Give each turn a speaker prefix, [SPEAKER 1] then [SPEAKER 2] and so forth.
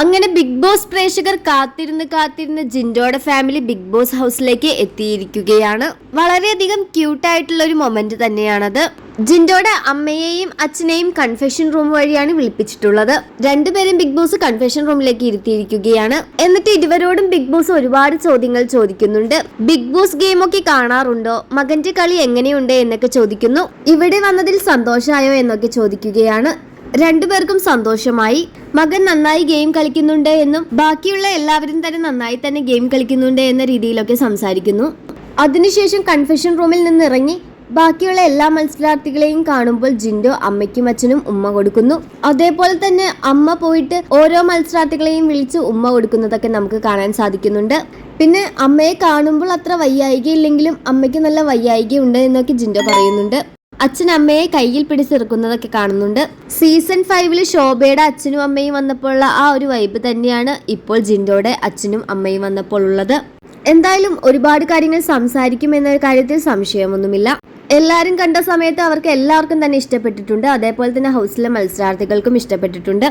[SPEAKER 1] അങ്ങനെ big boss പ്രേക്ഷകർ കാത്തിരുന്ന് കാത്തിരുന്ന് ജിൻഡോയുടെ ഫാമിലി ബിഗ് ബോസ് ഹൗസിലേക്ക് എത്തിയിരിക്കുകയാണ്. വളരെയധികം ക്യൂട്ടായിട്ടുള്ള ഒരു മൊമെന്റ് തന്നെയാണത്. ജിൻഡോയുടെ അമ്മയെയും അച്ഛനെയും കൺഫെഷൻ റൂം വഴിയാണ് വിളിപ്പിച്ചിട്ടുള്ളത്. രണ്ടുപേരും ബിഗ് ബോസ് കൺഫെഷൻ റൂമിലേക്ക് ഇരുത്തിയിരിക്കുകയാണ്. എന്നിട്ട് ഇരുവരോടും ബിഗ് ബോസ് ഒരുപാട് ചോദ്യങ്ങൾ ചോദിക്കുന്നുണ്ട്. ബിഗ് ബോസ് ഗെയിം ഒക്കെ കാണാറുണ്ടോ? മകന്റെ കളി എങ്ങനെയുണ്ട് എന്നൊക്കെ ചോദിക്കുന്നു. ഇവിടെ വന്നതിൽ സന്തോഷമായോ എന്നൊക്കെ ചോദിക്കുകയാണ്. രണ്ടുപേർക്കും സന്തോഷമായി. മകൻ നന്നായി ഗെയിം കളിക്കുന്നുണ്ട് എന്നും ബാക്കിയുള്ള എല്ലാവരും തന്നെ നന്നായി തന്നെ ഗെയിം കളിക്കുന്നുണ്ട് എന്ന രീതിയിലൊക്കെ സംസാരിക്കുന്നു. അതിനുശേഷം കൺഫെഷൻ റൂമിൽ നിന്ന് ഇറങ്ങി ബാക്കിയുള്ള എല്ലാ മത്സരാർത്ഥികളെയും കാണുമ്പോൾ ജിൻഡോ അമ്മയ്ക്കും അച്ഛനും ഉമ്മ കൊടുക്കുന്നു. അതേപോലെ തന്നെ അമ്മ പോയിട്ട് ഓരോ മത്സരാർത്ഥികളെയും വിളിച്ച് ഉമ്മ കൊടുക്കുന്നതൊക്കെ നമുക്ക് കാണാൻ സാധിക്കുന്നുണ്ട്. പിന്നെ അമ്മയെ കാണുമ്പോൾ അത്ര വയ്യായികയില്ലെങ്കിലും അമ്മയ്ക്ക് നല്ല വയ്യായിക ഉണ്ട് എന്നൊക്കെ ജിൻഡോ പറയുന്നുണ്ട്. അച്ഛൻ അമ്മയെ കയ്യിൽ പിടിച്ചിറക്കുന്നതൊക്കെ കാണുന്നുണ്ട്. സീസൺ ഫൈവിൽ ശോഭയുടെ അച്ഛനും അമ്മയും വന്നപ്പോഴുള്ള ആ ഒരു വൈബ് തന്നെയാണ് ഇപ്പോൾ ജിൻഡോയുടെ അച്ഛനും അമ്മയും വന്നപ്പോൾ ഉള്ളത് എന്തായാലും ഒരുപാട് കാര്യങ്ങൾ സംസാരിക്കും എന്ന കാര്യത്തിൽ സംശയമൊന്നുമില്ല. എല്ലാവരും കണ്ട സമയത്ത് അവർക്ക് എല്ലാവർക്കും തന്നെ ഇഷ്ടപ്പെട്ടിട്ടുണ്ട്. അതേപോലെ തന്നെ ഹൗസിലെ മത്സരാർത്ഥികൾക്കും ഇഷ്ടപ്പെട്ടിട്ടുണ്ട്.